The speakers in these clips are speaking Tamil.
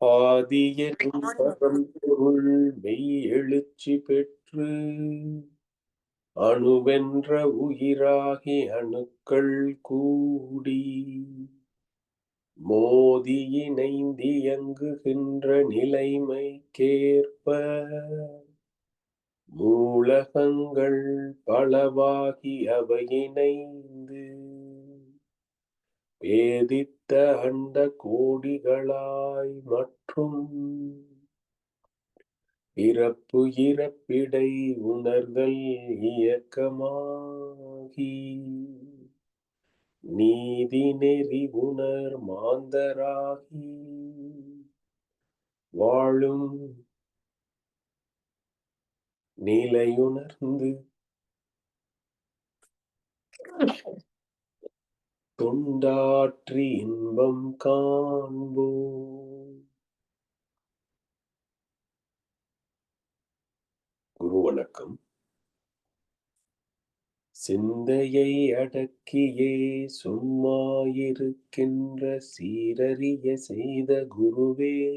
ஆதியனும் பரம்பொருள் மெய் எழுச்சி பெற்று அணுவென்ற உயிராகி அணுக்கள் கூடி மோதி இணைந்தியங்குகின்ற நிலைமைக்கேற்ப மூலகங்கள் பலவாகி அவை வேதித்த அண்ட கோடிகளாய் மற்றும் இறப்பு இறப்பிடை உணர்தல் இயக்கமாகி நீதி நெறி உணர் மாந்தராகி வாழும் நிலையுணர்ந்து தொண்டாற்றி இன்பம் காண்போம் குரு வணக்கம். சிந்தையை அடக்கியே சும்மாயிருக்கின்ற சீரறிய செய்த குருவே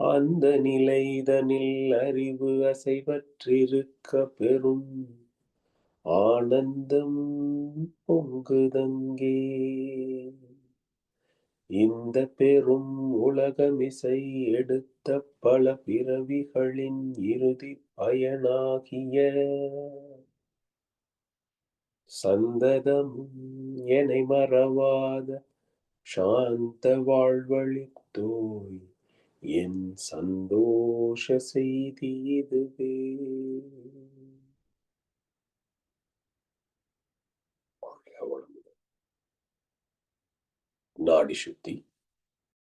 அந்த நிலைதனில் அறிவு அசைவற்றிருக்க பெறும் ஆனந்தம் பொங்குதங்கே. இந்த பெரும் உலகமிசை எடுத்த பல பிறவிகளின் இறுதி பயனாகிய சந்ததம் என்னை மறவாத சாந்த வாழ்வழித்தோய் என் சந்தோஷ செய்தி இதுவே. நாடி சுத்தி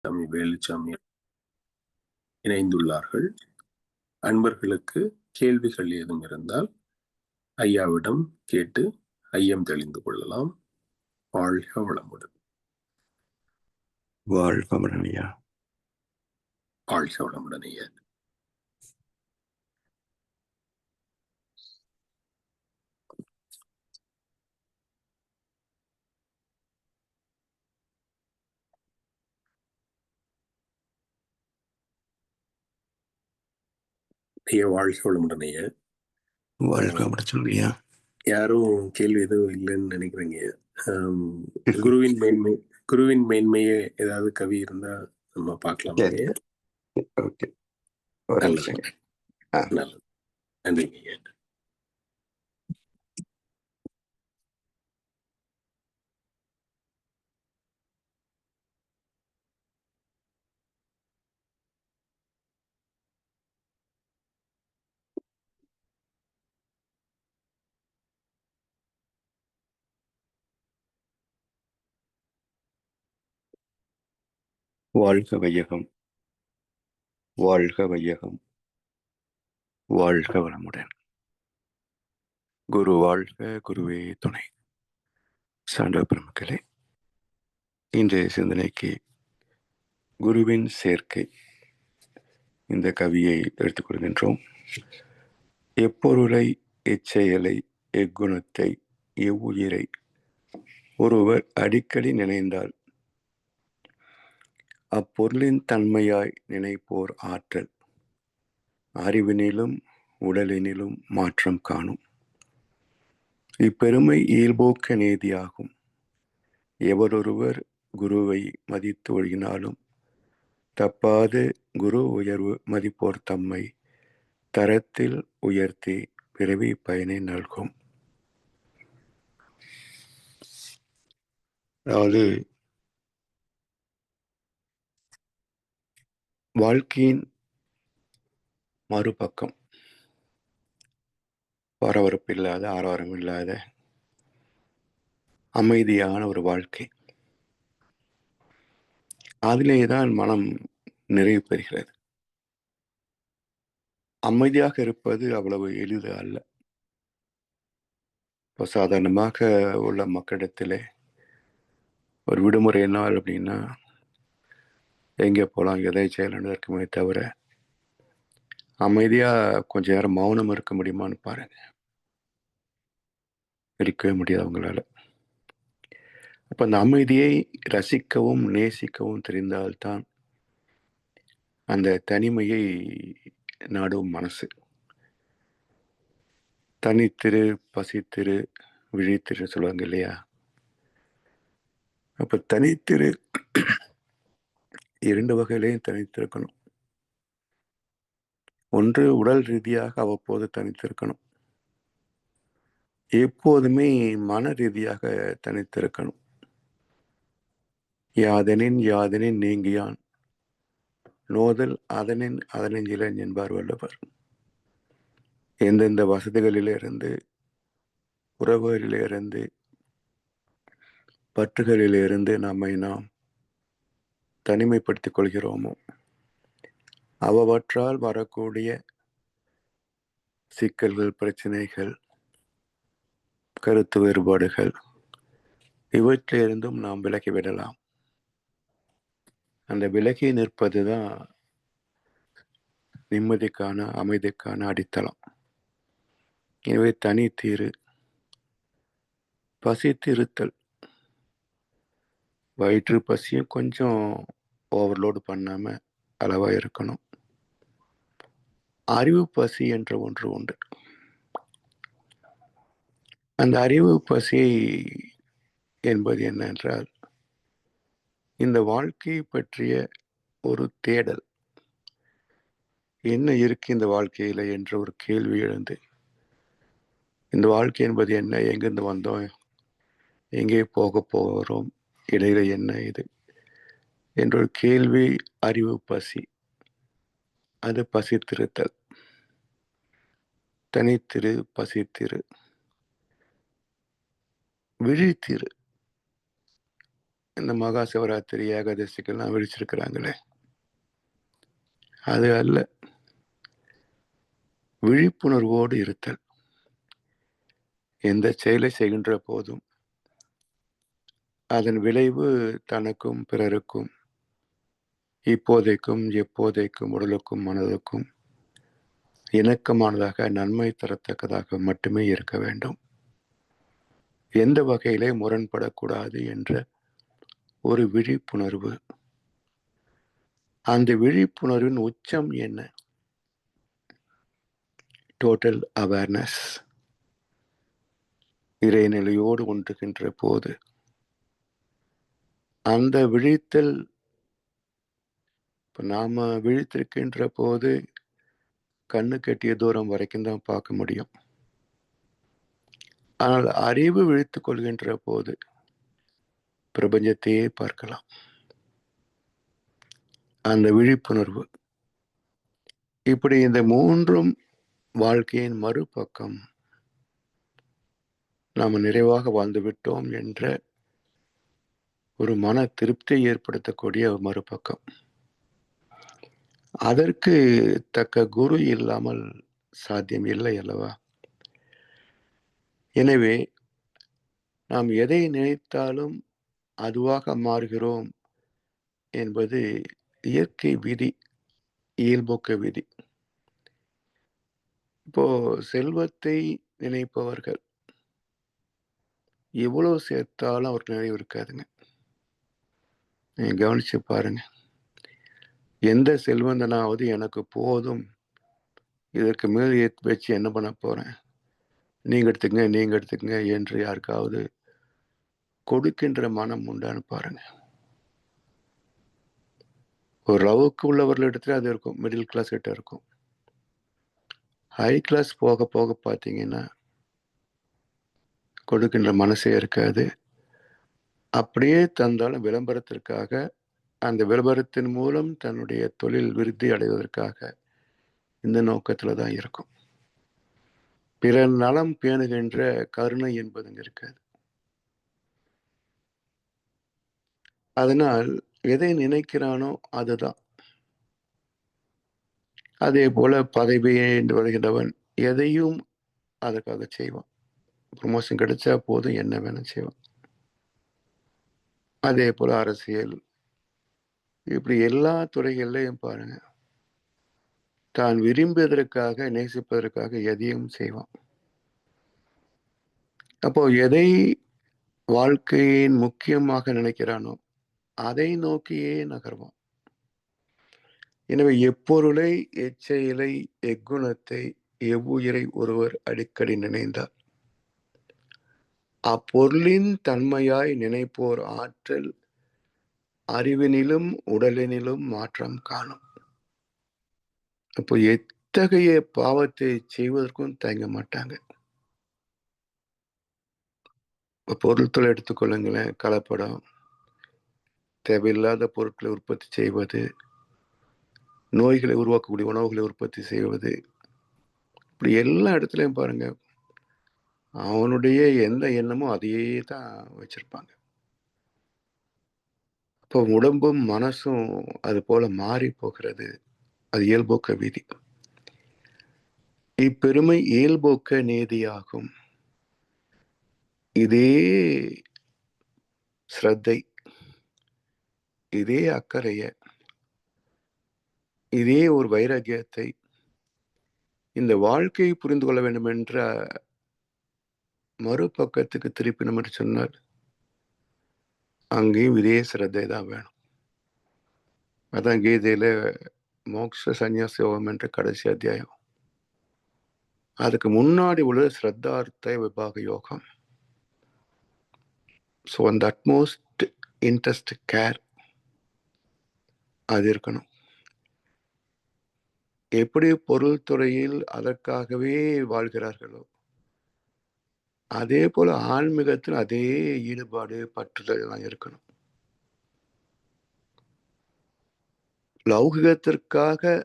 சாமி வேலுச்சாமி இணைந்துள்ளார்கள். அன்பர்களுக்கு கேள்விகள் ஏதும் இருந்தால் ஐயாவிடம் கேட்டு ஐயம் தெளிந்து கொள்ளலாம். வாழ்க வளமுடன். வாழ்க வளமுடன் ஐயா. வாழ்க வளமுடன் ஐயா. ஐயா வாழ்க வளமுடன் ஐயா வாழ்க வளமுடன் சொல்லுங்க ஐயா யாரும் கேள்வி எதுவும் இல்லைன்னு நினைக்கிறேங்க. ஆம், குருவின் மேன்மை குருவின் மேன்மையே ஏதாவது கவி இருந்தா நம்ம பார்க்கலாம். ஐயா. ஓகே. நல்லது. நன்றிங்க. ஐயா வாழ்க வையகம். வாழ்க வையகம். வாழ்க வளமுடன். குரு வாழ்க குருவே துணை. சான்ற பெருமக்களே இன்றைய சிந்தனைக்கு குருவின் சேர்க்கை. இந்த கவியை எடுத்துக்கொள்கின்றோம் எப்பொருளை எச்செயலை எக்குணத்தை எவ்வுயிரை ஒருவர் அடிக்கடி நினைந்தால் அப்பொருளின் தன்மையாய் நினைப்போர் ஆற்றல். அறிவினிலும் உடலினிலும் மாற்றம் காணும். இப்பெருமை இயல்போக்க நீதியாகும். எவரொருவர் குருவை மதித்து ஒழுகினாலும் தப்பாது குரு உயர்வு மதிப்போர் தம்மை தரத்தில் உயர்த்தி பிறவி பயனை நல்கும். அதாவது வாழ்க்கையின் மறுபக்கம். பரபரப்பு இல்லாத ஆரவாரம் இல்லாத அமைதியான ஒரு வாழ்க்கை. அதிலே தான் மனம் நிறைவு பெறுகிறது. அமைதியாக இருப்பது அவ்வளவு எளிது அல்ல. இப்போ சாதாரணமாக உள்ள மக்களிடத்திலே ஒரு விடுமுறை என்ன அப்படின்னா எங்கே போகலாம் எதை செய்யலாம்னு இருக்குமே தவிர அமைதியாக கொஞ்ச நேரம் மௌனம் இருக்க முடியுமான்னு பாருங்க. இருக்கவே முடியாது அவங்களால. அப்போ அந்த அமைதியை ரசிக்கவும் நேசிக்கவும் தெரிந்தால்தான் அந்த தனிமையை நாடும் மனசு. தனித்திரு பசித்திரு விழித்திரு சொல்லுவாங்க இல்லையா? அப்போ தனித்திரு இரண்டு வகையிலையும் தனித்திருக்கணும். ஒன்று உடல் ரீதியாக அவ்வப்போது தனித்திருக்கணும். எப்போதுமே மன ரீதியாக தனித்திருக்கணும். யாதனின் யாதனின் நீங்கியான். நோதல் அதனின் அதனெஞ்சிலன் என்பார் வல்லவர் எந்தெந்த வசதிகளிலிருந்து உறவுகளிலிருந்து பற்றுகளிலிருந்து நம்மை நாம் தனிமைப்படுத்திக் கொள்கிறோமோ? அவற்றால் வரக்கூடிய சிக்கல்கள் பிரச்சனைகள் கருத்து வேறுபாடுகள் இவற்றிலிருந்தும் நாம் விலகி விடலாம். அந்த விலகி நிற்பது தான் நிம்மதிக்கான அமைதிக்கான அடித்தளம். எனவே தனி தீரு பசித்திருத்தல் வயிற்று பசியும் கொஞ்சம் ஓவர்லோடு பண்ணாமல் அளவாக இருக்கணும். அறிவு பசி என்ற ஒன்று உண்டு. அந்த அறிவு பசி என்பது என்னென்றால் இந்த வாழ்க்கையை பற்றிய ஒரு தேடல். என்ன இருக்கு இந்த வாழ்க்கையில் என்ற ஒரு கேள்வி எழுந்து இந்த வாழ்க்கை என்பது என்ன எங்கிருந்து வந்தோம் எங்கே போக போகிறோம் இடையில என்ன இது? என்ற ஒரு கேள்வி அறிவு பசி. அது பசித்திருத்தல் தனித்திரு பசித்திரு விழித்திரு. இந்த மகா சிவராத்திரி ஏகாதசிக்கெல்லாம் விழிச்சிருக்கிறாங்களே. அது அல்ல. விழிப்புணர்வோடு இருத்தல். எந்த செயலை செய்கின்ற போதும் அதன் விளைவு தனக்கும் பிறருக்கும் இப்போதைக்கும் எப்போதைக்கும் உடலுக்கும் மனதுக்கும் இணக்கமானதாக நன்மை தரத்தக்கதாக மட்டுமே இருக்க வேண்டும். எந்த வகையிலே முரண்படக்கூடாது என்ற ஒரு விழிப்புணர்வு. அந்த விழிப்புணர்வின் உச்சம் என்ன? டோட்டல் அவேர்னஸ் இறைநிலையோடு ஒன்றுகின்ற போது அந்த விழித்தல் இப்போ நாம் விழித்திருக்கின்ற போது கண்ணு கட்டிய தூரம் வரைக்கும் தான் பார்க்க முடியும். ஆனால் அறிவு விழித்து கொள்கின்ற போது பிரபஞ்சத்தையே பார்க்கலாம். அந்த விழிப்புணர்வு. இப்படி இந்த மூன்றும் வாழ்க்கையின் மறுபக்கம் நாம் நிறைவாக வாழ்ந்து விட்டோம் என்ற ஒரு மன திருப்தியை ஏற்படுத்தக்கூடிய மறுபக்கம் அதற்கு தக்க குரு இல்லாமல் சாத்தியம் இல்லை அல்லவா? எனவே நாம் எதை நினைத்தாலும் அதுவாக மாறுகிறோம் என்பது இயற்கை விதி இயல்போக்க விதி. இப்போ செல்வத்தை நினைப்பவர்கள் எவ்வளவு சேர்த்தாலும் அவருக்கு நிறைவு இருக்காதுங்க. நீங்க கவனிச்சு பாருங்க. எந்த செல்வந்தனாவது எனக்கு போதும். இதற்கு மேல் வச்சு என்ன பண்ண போறேன்? நீங்க எடுத்துக்கங்க நீங்க எடுத்துக்கங்க என்று யாருக்காவது கொடுக்கின்ற மனம் உண்டான்னு பாருங்க. ஒரு அளவுக்கு உள்ளவர்களிடத்துல அது இருக்கும். மிடில் கிளாஸ் கிட்ட இருக்கும். ஹை கிளாஸ் போக போக பார்த்தீங்கன்னா கொடுக்கின்ற மனசே இருக்காது. அப்படியே தந்தாலும் விளம்பரத்திற்காக அந்த விளம்பரத்தின் மூலம் தன்னுடைய தொழில் விருத்தி அடைவதற்காக இந்த நோக்கத்தில் தான் இருக்கும். பிற நலம் பேணுகின்ற கருணை என்பதுங்க இருக்காது. அதனால் எதை நினைக்கிறானோ அதுதான் அதே போல பதவியே என்று வருகின்றவன் எதையும் அதற்காக செய்வான். ப்ரொமோஷன் கிடைச்சா போதும் என்ன வேணும் செய்வான். அதே போல் அரசியல். இப்படி எல்லா துறைகள்லையும் பாருங்க. தான் விரும்புவதற்காக நேசிப்பதற்காக எதையும் செய்வான். அப்போ எதை வாழ்க்கையின் முக்கியமாக நினைக்கிறானோ அதை நோக்கியே நகர்வான். எனவே எப்பொருளை எச்செயலை எக்குணத்தை எவ்வுயிரை ஒருவர் அடிக்கடி நினைந்தார் அப்பொருளின் தன்மையாய் நினைப்போர் ஆற்றல் அறிவினிலும் உடலினிலும் மாற்றம் காணும். அப்போ எத்தகைய பாவத்தை செய்வதற்கும் தயங்க மாட்டாங்க. பொருட்களை எடுத்துக்கொள்ளுங்களேன் கலப்படம் தேவையில்லாத பொருட்களை உற்பத்தி செய்வது நோய்களை உருவாக்கக்கூடிய உணவுகளை உற்பத்தி செய்வது. இப்படி எல்லா இடத்துலையும் பாருங்கள் அவனுடைய எந்த எண்ணமோ அதையே தான் வச்சிருப்பாங்க. இப்போ உடம்பும் மனசும் அது போல மாறி போகிறது. அது இயல்போக்க விதி. இப்பெருமை இயல்போக்க நீதியாகும். இதே ஸ்ரத்தை. இதே அக்கறைய. இதே ஒரு வைராகியத்தை இந்த வாழ்க்கையை புரிந்து கொள்ள வேண்டும் என்ற மறுபக்கத்துக்கு திருப்பின என்று சொன்னால் அங்கேயும் இதே சிரத்தை தான் வேணும். அதான் கீதையில மோக்ஷ சந்நியாச யோகம் என்ற கடைசி அத்தியாயம். அதுக்கு முன்னாடி உள்ள ஸ்ரத்தார்த்த விபாக யோகம். ஸோ அந்த அட்மோஸ்ட் இன்ட்ரெஸ்ட் கேர் அது இருக்கணும். எப்படி பொருள் துறையில் அதற்காகவே வாழ்கிறார்களோ அதே போல் ஆன்மீகத்தில் அதே ஈடுபாடு பற்றுதல் எல்லாம் இருக்கணும். லௌகிகத்திற்காக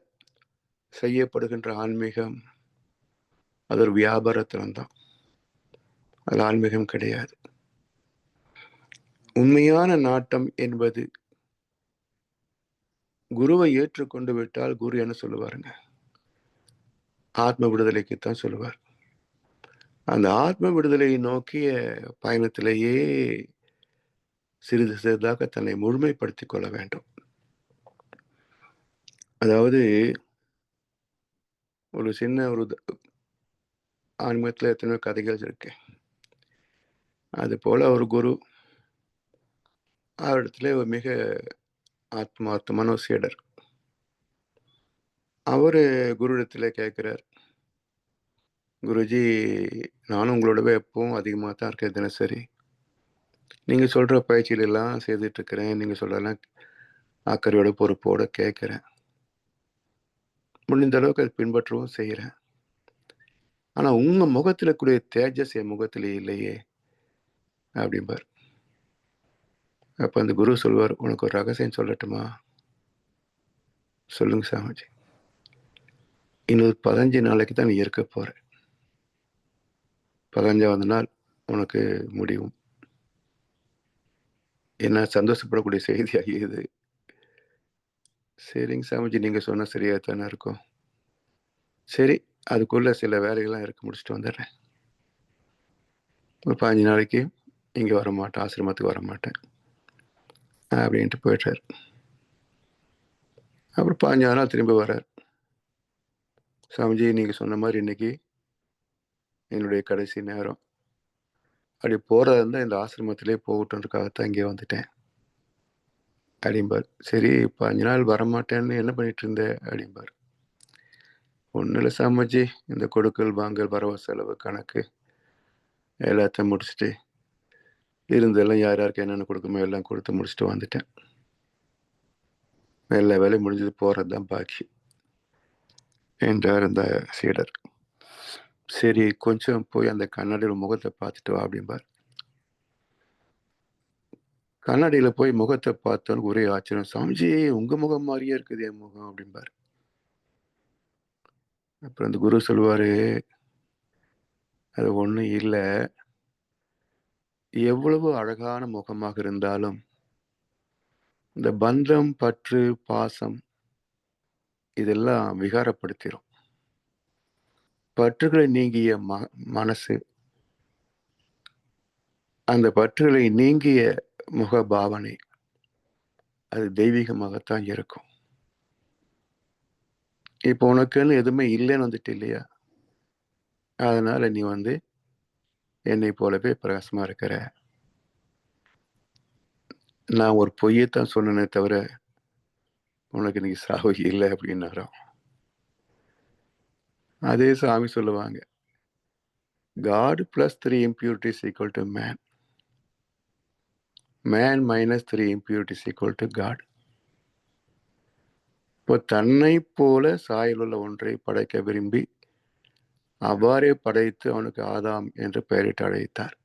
செய்யப்படுகின்ற ஆன்மீகம் அது ஒரு வியாபாரத்தில்தான் அது ஆன்மீகம் கிடையாது. உண்மையான நாட்டம் என்பது குருவை ஏற்றுக்கொண்டு விட்டால் குரு என்ன சொல்லுவாருங்க? ஆத்ம விடுதலைக்குத்தான் சொல்லுவார். அந்த ஆத்ம விடுதலையை நோக்கிய பயணத்திலேயே சிறிது சிறிதாக தன்னை முழுமைப்படுத்திக் கொள்ள வேண்டும். அதாவது ஒரு சின்ன ஒரு ஆன்மீகத்தில் எத்தனையோ கதைகள் இருக்கு. அது போல ஒரு குரு அவரிடத்துல ஒரு மிக ஆத்மார்த்தமான ஒரு சீடர். குரு குருடத்துல கேட்கிறார் குருஜி நானும் உங்களோடவே எப்பவும் அதிகமாக தான் இருக்கேன் தினசரி. நீங்கள் சொல்கிற பயிற்சிகள் எல்லாம் நீங்கள் சொல்கிறலாம் அக்கறையோட பொறுப்போடு கேட்குறேன். முடிந்த அளவுக்கு அதை பின்பற்றவும் செய்கிறேன். ஆனால் உங்கள் முகத்தில் கூடிய தேஜஸ் என் முகத்தில் இல்லையே அப்படிம்பார். அப்போ அந்த குரு சொல்வார் உனக்கு ஒரு ரகசியம் சொல்லட்டுமா? சொல்லுங்க சாமிஜி. இன்னொரு பதினஞ்சு நாளைக்கு தான் நீ இருக்க போகிறேன் பதினஞ்சாவது நாள் உனக்கு முடியும். என்ன சந்தோஷப்படக்கூடிய செய்தி இது. சரிங்க சாமிஜி நீங்கள் சொன்ன சரியா தானே இருக்கும். சரி அதுக்குள்ள சில வேலைகள்லாம் இருக்க முடிச்சுட்டு வந்துடுறேன். ஒரு பாஞ்சு நாளைக்கு இங்கே வர மாட்டேன் ஆசிரமத்துக்கு வர மாட்டேன் அப்படின்ட்டு போயிட்டார் அப்புறம் பாஞ்சாவது நாள் திரும்பி வர்றார். சாமிஜி நீங்கள் சொன்ன மாதிரி இன்னைக்கு என்னுடைய கடைசி நேரம். அப்படி போகிறதா இருந்தால் இந்த ஆசிரமத்திலே போகட்டுன்றக்காகத்தான் இங்கே வந்துட்டேன். அப்படிம்பார் சரி பாஞ்சு நாள் வரமாட்டேன்னு என்ன பண்ணிட்டு இருந்த? அப்படிம்பார் ஒன்றும் இல்லை சாமிஜி இந்த கொடுக்கல் வாங்கல் வரவு செலவு கணக்கு எல்லாத்தையும் முடிச்சுட்டு இருந்தெல்லாம் யார் யாருக்கு என்னென்ன கொடுக்குமோ எல்லாம் கொடுத்து முடிச்சுட்டு வந்துட்டேன். எல்லா வேலையும் முடிஞ்சது போகிறது தான் பாக்கி என்றார் இந்த சீடர். சரி கொஞ்சம் போய் அந்த கண்ணாடியில் முகத்தை பார்த்துட்டு வா அப்படிம்பார். கண்ணாடியில் போய் முகத்தை பார்த்தோன்னு ஒரே ஆச்சரியம். சாமிஜி உங்க முகம் மாதிரியே இருக்குது என் முகம் அப்படிம்பார். அப்புறம் அந்த குரு சொல்லுவார் அது ஒன்றும் இல்லை. எவ்வளவு அழகான முகமாக இருந்தாலும் இந்த பந்தம் பற்று பாசம் இதெல்லாம் விகாரப்படுத்திடும் பற்றுகளை நீங்கிய ம மனசு. அந்த பற்றுகளை நீங்கிய முக பாவனை அது தெய்வீகமாகத்தான் இருக்கும். இப்போ உனக்குன்னு எதுவுமே இல்லைன்னு வந்துட்டு இல்லையா? அதனால நீ வந்து என்னை போலவே பிரகாசமா இருக்கிற. நான் ஒரு பொய்யத்தான் சொன்னேனே தவிர உனக்கு இன்னைக்கு சாவு இல்லை அப்படின்னாராம் அதே சாமி சொல்லுவாங்க. God plus three impurities equal to man man minus three impurities equal to God இப்போ தன்னை போல சாயல் உள்ள ஒன்றை படைக்க விரும்பி அவ்வாறே படைத்து அவனுக்கு ஆதாம் என்று பெயரிட்டு அழைத்தார்.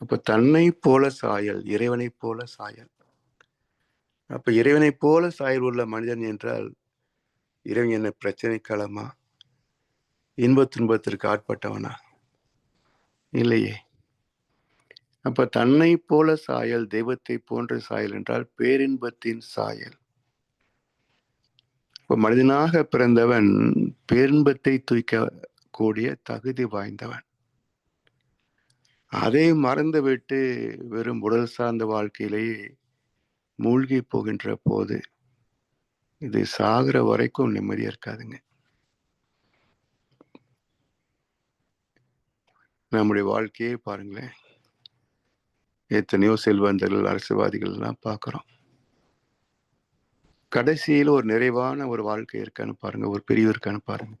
அப்போ தன்னை போல சாயல் இறைவனை போல சாயல். அப்போ இறைவனை போல சாயல் உள்ள மனிதன் என்றால் இறைவன் என்ன பிரச்சனை களமா இன்ப துன்பத்திற்கு ஆட்பட்டவனா? இல்லையே. அப்ப தன்னை போல சாயல் தெய்வத்தை போன்ற சாயல் என்றால் பேரின்பத்தின் சாயல். இப்ப மனிதனாக பிறந்தவன் பேரின்பத்தை தூய்க்க கூடிய தகுதி வாய்ந்தவன். அதை மறந்துவிட்டு வெறும் உடல் சார்ந்த வாழ்க்கையிலேயே மூழ்கி போகின்ற போது இது சாகிற வரைக்கும் நிம்மதியா இருக்காதுங்க. நம்முடைய வாழ்க்கையே பாருங்களேன். எத்தனையோ செல்வந்தர்கள் அரசியல்வாதிகள் பார்க்குறோம் கடைசியில் ஒரு நிறைவான ஒரு வாழ்க்கை இருக்கான்னு பாருங்க. ஒரு பிரிவு இருக்கான்னு பாருங்க.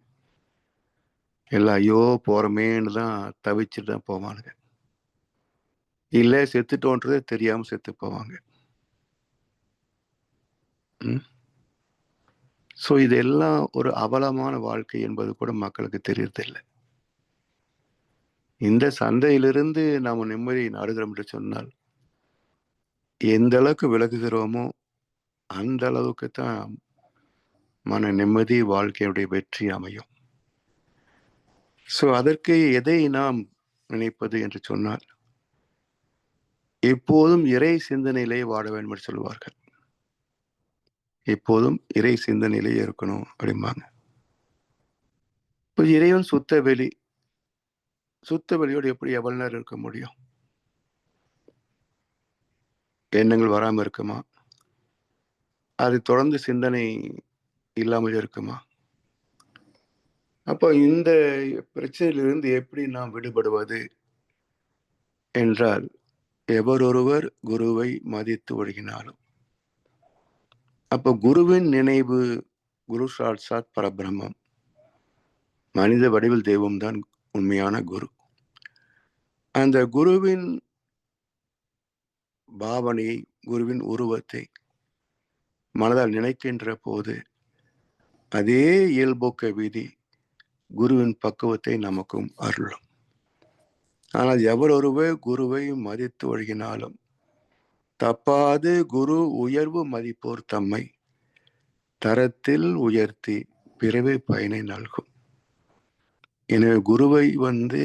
எல்லாம் ஐயோ போறமேன்னு தான் தவிச்சுட்டு தான் போவானுங்க. இல்லை செத்துட்டோன்றதே தெரியாமல் செத்து போவாங்க. ம்? ஸோ இதெல்லாம் ஒரு அவலமான வாழ்க்கை என்பது கூட மக்களுக்கு தெரியறதில்லை. இந்த சந்தையிலிருந்து நாம் நிம்மதியை நாடுகிறோம் என்று சொன்னால் எந்த அளவுக்கு விலகுகிறோமோ அந்த அளவுக்கு தான் மன நிம்மதி வாழ்க்கையுடைய வெற்றி அமையும். ஸோ அதற்கு எதை நாம் நினைப்பது என்று சொன்னால் எப்போதும் இறை சிந்தனையிலே வாட வேண்டும் என்று சொல்வார்கள். எப்போதும் இறை சிந்தனையிலே இருக்கணும் அப்படிம்பாங்க. இப்போ இறைவன் சுத்த வெளி சுத்த வெளியோடு எப்படி எவ்வளவு நேரம் இருக்க முடியும்? எண்ணங்கள் வராமல் இருக்குமா? அது தொடர்ந்து சிந்தனை இல்லாமல் இருக்குமா? அப்போ இந்த பிரச்சனையிலிருந்து எப்படி நாம் விடுபடுவது? என்றால் எவரொருவர் குருவை மதித்து ஒழுகினாலும் அப்போ குருவின் நினைவு குரு சாட்சாத் பரபிரம்மம். மனித வடிவில் தெய்வம் தான் உண்மையான குரு. அந்த குருவின் பாவனையை குருவின் உருவத்தை மனதால் நினைக்கின்ற போது அதே இயல்போக்க விதி குருவின் பக்குவத்தை நமக்கும் அருளும். ஆனால் எவரொருவே குருவை மதித்து ஒழுகினாலும் தப்பாது குரு உயர்வு மதிப்போர் தம்மை. தரத்தில் உயர்த்தி பிறவி பயனை நல்கும். எனவே குருவை வந்து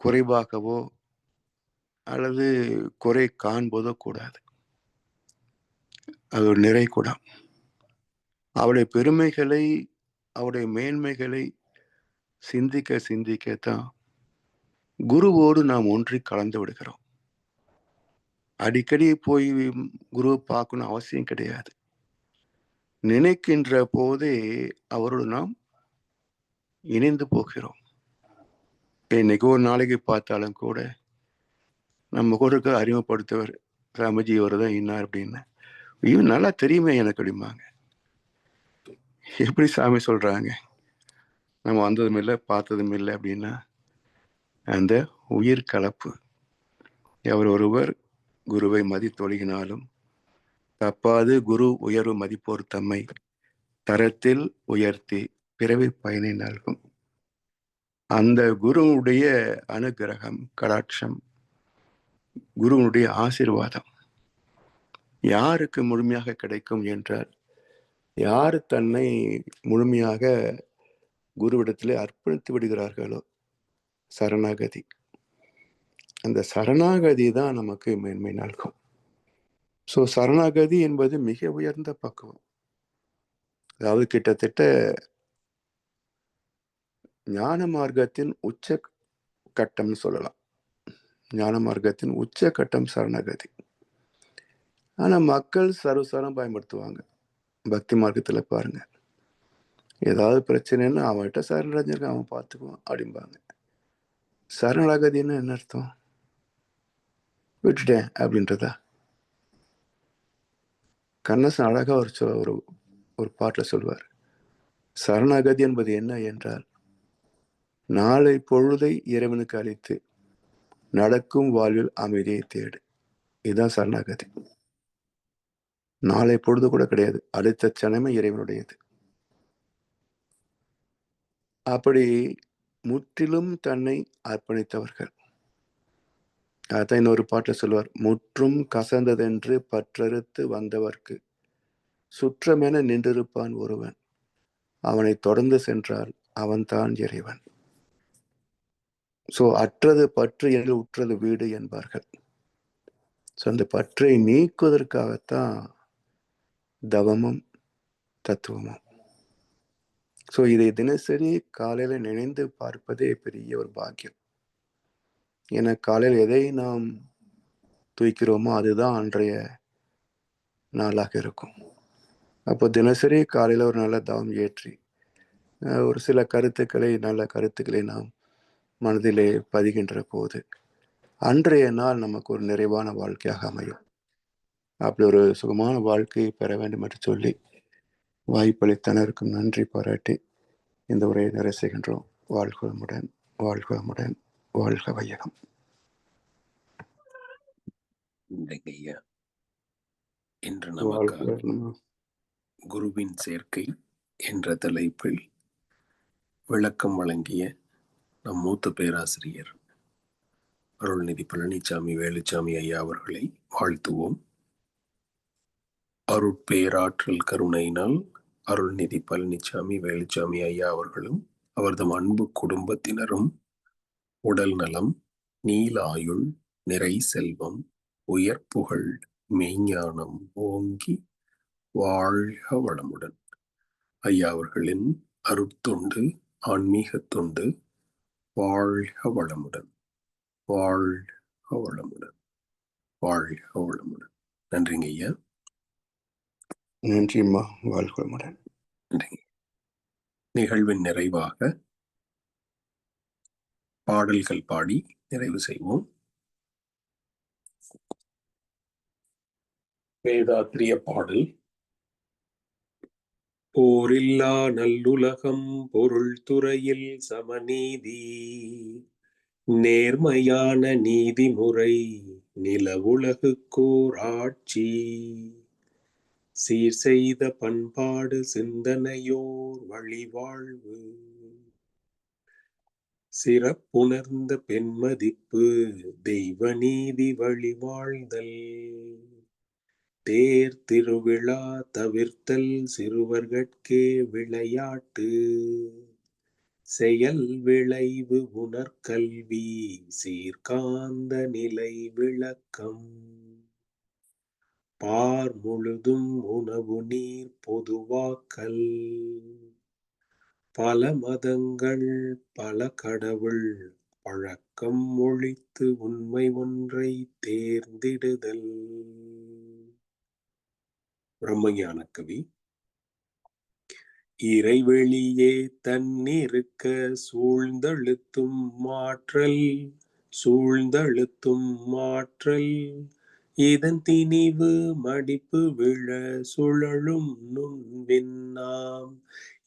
குறைவாகவோ அல்லது குறை காண்பதோ கூடாது. அது ஒரு நிறை கூடம் அவருடைய பெருமைகளை அவருடைய மேன்மைகளை சிந்திக்க சிந்திக்கத்தான் குருவோடு நாம் ஒன்றி கலந்து விடுகிறோம். அடிக்கடி போய் குருவை பார்க்கணும் அவசியம் கிடையாது. நினைக்கின்ற போதே அவரோடு நாம் இணைந்து போகிறோம். இன்னைக்கு ஒரு நாளைக்கு பார்த்தாலும் கூட நம்ம கூட இருக்க அறிமுகப்படுத்தவர் ராமஜி அவர் தான் இன்னார் அப்படின்னு. இவன் நல்லா தெரியுமே எனக்கு அப்படிம்பாங்க. எப்படி சாமி சொல்கிறாங்க நம்ம வந்ததும் இல்லை பார்த்ததும் இல்லை அப்படின்னா அந்த உயிர் கலப்பு. எவர் ஒருவர் குருவை மதித்தொழுகினாலும் தப்பாது குரு உயர்வு மதிப்போர் தம்மை தரத்தில் உயர்த்தி பிறவி பயனை நல்கும் அந்த குருவுடைய அனுகிரகம் கடாட்சம் குருவனுடைய ஆசிர்வாதம் யாருக்கு முழுமையாக கிடைக்கும் என்றால் யார் தன்னை முழுமையாக குருவிடத்திலே அர்ப்பணித்து விடுகிறார்களோ சரணாகதி. அந்த சரணாகதி தான் நமக்கு மேன்மை நல்கும். ஸோ சரணாகதி என்பது மிக உயர்ந்த பக்குவம். அதாவது கிட்டத்தட்ட ஞான மார்க்கத்தின் உச்ச கட்டம்னு சொல்லலாம். ஞான மார்க்கத்தின் உச்ச கட்டம் சரணாகதி. ஆனால் மக்கள் சர்வசாரம் பயன்படுத்துவாங்க. பக்தி மார்க்கத்தில் பாருங்க. ஏதாவது பிரச்சனைன்னா அவன்கிட்ட சரணடைஞ்சிருக்க அவன் பார்த்துக்குவான் அப்படிம்பாங்க. சரணாகதின்னு என்ன அர்த்தம்? விட்டுட்டேன் அப்படின்றதா? கண்ணசன் அழகா ஒரு சொ- ஒரு ஒரு பாட்டில் சொல்வார் சரணாகதி என்பது என்ன என்றால் நாளை பொழுதை இறைவனுக்கு அளித்து நடக்கும் வாழ்வில் அமைதியை தேடு. இதுதான் சரணாகதி. நாளை பொழுது கூட கிடையாது. அடுத்த சனமே இறைவனுடையது. அப்படி முற்றிலும் தன்னை அர்ப்பணித்தவர்கள் அதான் இன்னொரு பாட்டில் சொல்வார் முற்றும் கசந்ததென்று பற்றறுத்து வந்தவர்க்கு சுற்றமென நின்றிருப்பான் ஒருவன். அவனை தொடர்ந்து சென்றால் அவன்தான் இறைவன். சோ அற்றது பற்று என்று உற்றது வீடு என்பார்கள். ஸோ அந்த பற்றை நீக்குவதற்காகத்தான் தவமும் தத்துவமும். ஸோ இதை தினசரி காலையில் நினைந்து பார்ப்பதே பெரிய ஒரு பாக்கியம். ஏன்னா காலையில் எதை நாம் தூய்க்கிறோமோ அதுதான் அன்றைய நாளாக இருக்கும். அப்போ தினசரி காலையில் ஒரு நல்ல தவம் ஏற்றி ஒரு சில கருத்துக்களை நல்ல கருத்துக்களை நாம் மனதிலே பதிகின்ற போது அன்றைய நாள் நமக்கு ஒரு நிறைவான வாழ்க்கையாக அமையும். அப்படி ஒரு சுகமான வாழ்க்கையை பெற வேண்டும் என்று சொல்லி வாய்ப்பளித்தனருக்கும் நன்றி பாராட்டி இந்த உரையை நிறைவு செய்கின்றோம். வாழ்குளமுடன் வாழ்குளமுடன் வாழ்க வையகம் ஐயா இன்று வளமுடன். குருவின் சேர்க்கை என்ற தலைப்பில் விளக்கம் வழங்கிய நம் மூத்த பேராசிரியர் அருள்நிதி பழனிசாமி வேலுச்சாமி ஐயா அவர்களை வாழ்த்துவோம் அருட்பேராற்றல் கருணையினால் அருள்நிதி பழனிசாமி வேலுச்சாமி ஐயா அவர்களும் அவர்தம் அன்பு குடும்பத்தினரும் உடல் நலம் நீல ஆயுள் நிறை செல்வம் உயர் புகழ் மெய்ஞானம் ஓங்கி வாழ்க வளமுடன். ஐயா அவர்களின் அருட்தொண்டு ஆன்மீக தொண்டு வாழ்க வளமுடன். வாழ்க வளமுடன். வாழ்க வளமுடன். நன்றிங்க ஐயா. நன்றிம்மா. வாழ்க வளமுடன். நன்றிங்க. நிகழ்வின் நிறைவாக பாடல்கள் பாடி நிறைவு செய்வோம். வேதாத்திரிய பாடல். போரில்லா நல்லுலகம் பொருள் துறையில் சமநீதி. நேர்மையான நீதிமுறை நிலவுலகுக்கோர் ஆட்சி. சீர் செய்த பண்பாடு சிந்தனையோர் வழிவாழ்வு. சிறப்புணர்ந்த பெண்மதிப்பு தெய்வ நீதி வழிவாழ்தல் தேர் திருவிழா தவிர்த்தல் சிறுவர்கட்கே விளையாட்டு செயல் விளைவு உணர்கல்வி சீர்காந்த நிலை விளக்கம் பார் முழுதும் உணவு நீர் பொதுவாக்கல். பல மதங்கள் பல கடவுள் பழக்கம் ஒழித்து உண்மை ஒன்றை தேர்ந்திடுதல். பிரம்மஞான கவி. இறைவெளியே தன்னிருக்க சூழ்ந்தழுத்தும் மாற்றல் சூழ்ந்தழுத்தும் மாற்றல். இதன் திணிவு மடிப்பு விழ சுழலும் நுண்வின்னாம்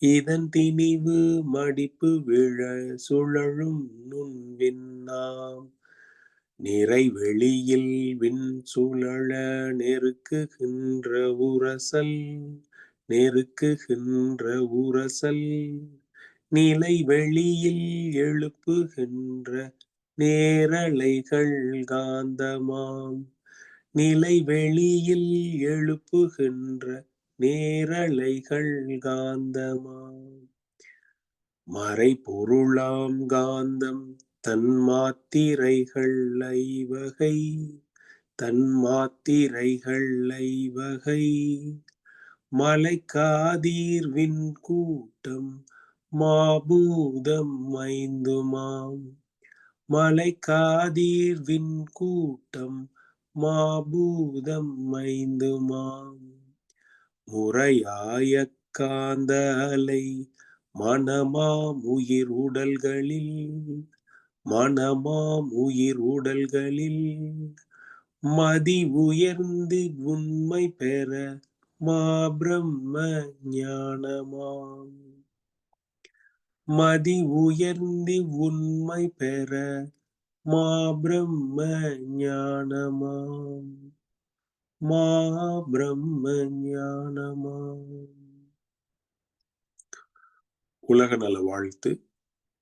இதன் திணிவு மடிப்பு விழ சுழலும் நுண்விண்ணாம் நிறைவெளியில் விண் சுழல நெருக்குகின்ற உரசல். நெருக்குகின்ற உரசல். நிலை வெளியில் எழுப்புகின்ற நேரலைகள் காந்தமாம். நிலை வெளியில் எழுப்புகின்ற நேரலைகள் காந்தமாம் மறைபொருளாம் காந்தம் தன்மாத்திரைகள் ஐவகை தன்மாத்திரைகள் ஐவகை. மலைக்காதீர்வின் கூட்டம் மாபூதம் ஐந்துமாம். மலைக்காதீர்வின் கூட்டம் மாபூதம் ஐந்துமாம் முறையாய காந்த அலை மனமாம் உயிர் உடல்களில் மனமாம் உயிர் உடல்களில். மதி உயர்ந்து உண்மை பெற மா பிரம்ம ஞானமாம் மதி உயர்ந்து உண்மை பெற மா பிரம்ம ஞானமாம். மா பிரம்ம ஞானமாம். உலக நல வாழ்த்து.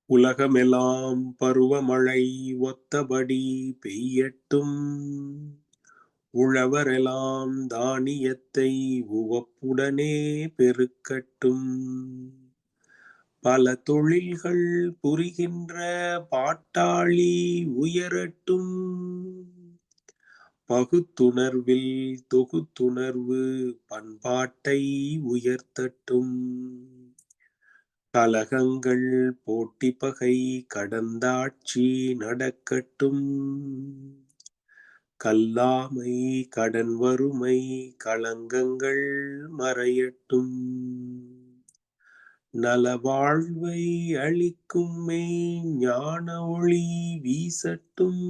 உலகமெல்லாம் பருவமழை ஒத்தபடி பெய்யட்டும். உழவரெல்லாம் தானியத்தை உவப்புடனே பெருக்கட்டும். பல தொழில்கள் புரிகின்ற பாட்டாளி உயரட்டும். பகுத்துணர்வில் தொகுத்துணர்வு பண்பாட்டை உயர்த்தட்டும். கலகங்கள் போட்டி பகை கடந்தாட்சி நடக்கட்டும். கல்லாமை கடன் வறுமை களங்கங்கள் மறையட்டும். நலவாழ்வை அளிக்கும் மே ஞான ஒளி வீசட்டும்.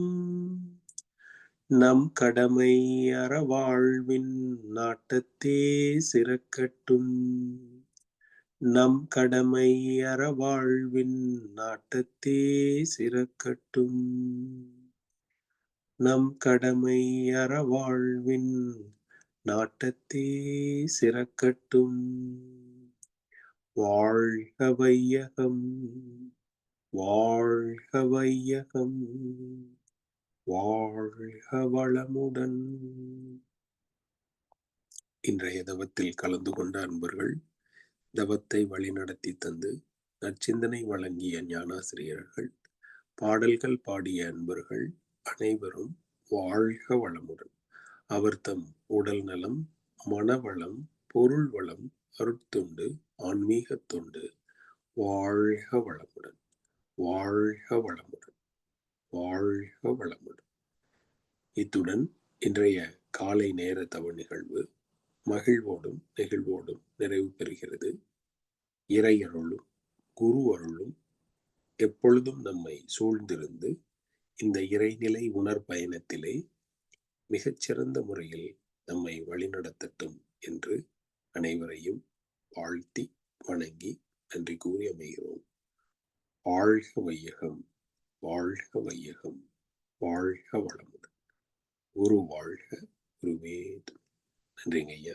நம் கடமை அறவாழ்வின் நாட்டத்தே சிறக்கட்டும். நம் கடமை அறவாழ்வின் நாட்டத்தே சிறக்கட்டும். நம் கடமை அறவாழ்வின் நாட்டத்தே சிறக்கட்டும். வாழ்க வையகம் வாழ்க வையகம் வாழ்க வளமுடன் இன்றைய தவத்தில் கலந்து கொண்ட அன்பர்கள் தவத்தை வழிநடத்தி தந்து நற்சிந்தனை வழங்கிய ஞானாசிரியர்கள் பாடல்கள் பாடிய அன்பர்கள் அனைவரும் வாழ்க வளமுடன் அவர் தம் உடல் நலம் மனவளம் பொருள் வளம் அருட்துண்டு ஆன்மீக தொண்டு வாழ்க வளமுடன் வாழ்க வளமுடன் வாழ்க வளமுடன். இத்துடன் இன்றைய காலை நேர தவ நிகழ்வு மகிழ்வோடும் நெகிழ்வோடும் நிறைவு பெறுகிறது. இறையருளும் குரு அருளும் எப்பொழுதும் நம்மை சூழ்ந்திருந்து இந்த இறைநிலை உணர் பயணத்திலே மிகச்சிறந்த முறையில் நம்மை வழிநடத்தட்டும் என்று அனைவரையும் வாழ்த்தி வணங்கி நன்றி கூறி அமைகிறோம். வாழ்க வையகம் வாழ்க வையகம் வாழ்க வளமுடன். குரு வாழ்க குருவே நன்றிங்க ஐயா.